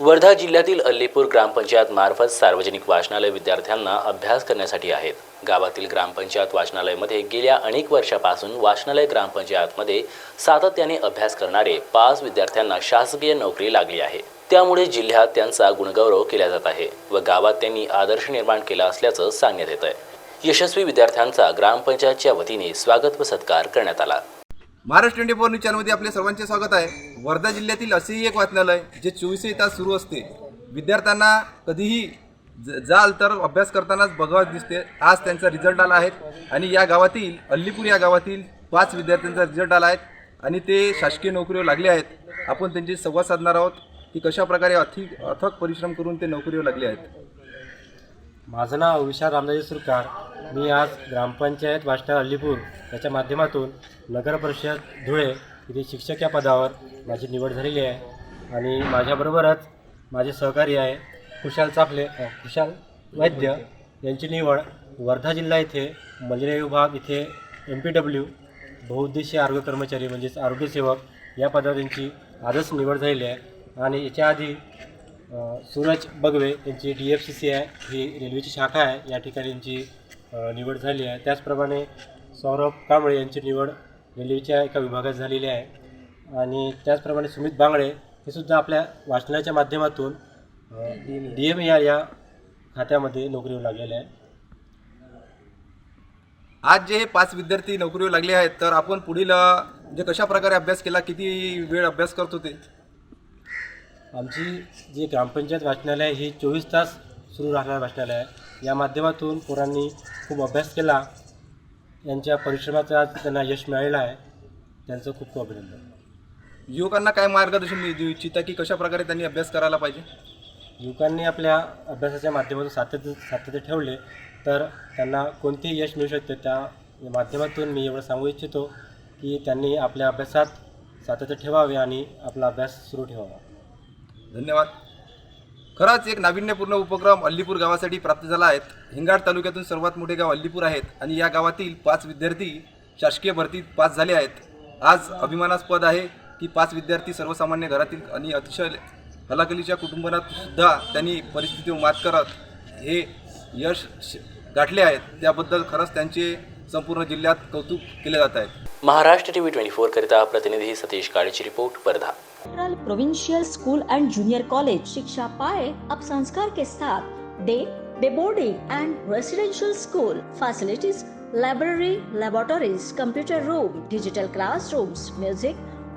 वर्धा जिल्ह्यातील अल्लीपूर ग्रामपंचायत मार्फत सार्वजनिक वाचनालय विद्यार्थ्यांना अभ्यास करण्यासाठी आहेत. गावातील ग्रामपंचायत वाचनालयमध्ये गेल्या अनेक वर्षापासून वाचनालय ग्रामपंचायतमध्ये सातत्याने अभ्यास करणारे पाच विद्यार्थ्यांना शासकीय नोकरी लागली आहे. त्यामुळे जिल्ह्यात त्यांचा गुणगौरव केला जात आहे व गावात त्यांनी आदर्श निर्माण केला असल्याचं सांगण्यात येत आहे यशस्वी विद्यार्थ्यांचा ग्रामपंचायतच्या वतीने स्वागत व सत्कार करण्यात आला. महाराष्ट्र ट्वेंटी फोर न्यूज चॅनलमध्ये आपले सर्वांचे स्वागत आहे. वर्धा जिल्ह्यातील असेही एक वाचनालय जे चोवीसही तास सुरू असते. विद्यार्थ्यांना कधीही ज- जाल तर अभ्यास करतानाच बघावत दिसते. आज त्यांचा रिझल्ट आला आहे. आणि या गावातील अल्लीपूर या गावातील पाच विद्यार्थ्यांचा रिझल्ट आला आहे. आणि ते शासकीय नोकरीवर लागले आहेत. आपण त्यांची संवाद साधणार आहोत की कशा प्रकारे अथिक अथक परिश्रम करून ते नोकरीवर लागले आहेत. माझं नाव विशाल रामदाजी सुरकार. मी आज ग्रामपंचायत वाष्टा अल्लीपूर याच्या माध्यमातून नगर परिषद धुळे इथे शिक्षक या पदावर माझी निवड झालेली आहे आणि माझ्याबरोबरच माझे सहकारी आहे कुशाल चाफले कुशाल वैद्य यांची निवड वर्धा जिल्हा येथे मलेरिया विभाग इथे एम पी डब्ल्यू बहुउद्देशीय आरोग्य कर्मचारी म्हणजेच आरोग्यसेवक या पदावर यांची आजच निवड झालेली आहे. आणि याच्या आधी सूरज बगवे यांची डी एफ सी सी आहे. ही रेल्वेची शाखा आहे. या ठिकाणी यांची निवड झाली आहे. त्याचप्रमाणे सौरभ कांबळे यांची निवड रेल्वेच्या एका विभागात झालेली आहे. आणि त्याचप्रमाणे सुमित बांगडे हे सुद्धा आपल्या वाचनाच्या माध्यमातून डी एम या या खात्यामध्ये नोकरीवर लागलेले आहे आज जे हे पाच विद्यार्थी नोकरीवर लागले आहेत तर आपण पुढील जे म्हणजे कशा प्रकारे अभ्यास केला किती वेळ अभ्यास करत होते? आमची जी ग्रामपंचायत वाचनालय आहे ही चोवीस तास सुरू राहणारं वाचनालय आहे. या माध्यमातून पोरांनी खूप अभ्यास केला. यांच्या परिश्रमाचं आज त्यांना यश मिळालेलं आहे. त्यांचं खूप खूप अभिनंदन. युवकांना काय मार्गदर्शन देऊ इच्छिता की कशा प्रकारे त्यांनी अभ्यास करायला पाहिजे? युवकांनी आपल्या अभ्यासाच्या माध्यमातून सातत्य सातत्य ठेवले तर त्यांना कोणतेही यश मिळू शकते. त्या माध्यमातून मी एवढं सांगू इच्छितो की त्यांनी आपल्या अभ्यासात सातत्य ठेवावे आणि आपला अभ्यास सुरू ठेवावा. धन्यवाद. खरंच एक नाविन्यपूर्ण उपक्रम अल्लीपूर गावासाठी प्राप्त झाला आहे. हिंगाड तालुक्यातून सर्वात मोठे गाव अल्लीपूर आहेत आणि या गावातील पाच विद्यार्थी शासकीय भरतीत पास झाले आहेत. आज अभिमानास्पद आहे की पाच विद्यार्थी सर्वसामान्य घरातील आणि अतिशय हलाखलीच्या कुटुंबात सुद्धा त्यांनी परिस्थितीवर मात करत हे यश श- गाठले आहेत. त्याबद्दल खरंच त्यांचे संपूर्ण जिल्ह्यात कौतुक केले जात आहे. महाराष्ट्र टीव्ही ट्वेंटी फोर करिता प्रतिनिधी Satish काळेची report Wardha. Provincial school and junior college शिक्षा पाए अब संस्कार के साथ day day boarding and residential school facilities library laboratories computer room digital classrooms music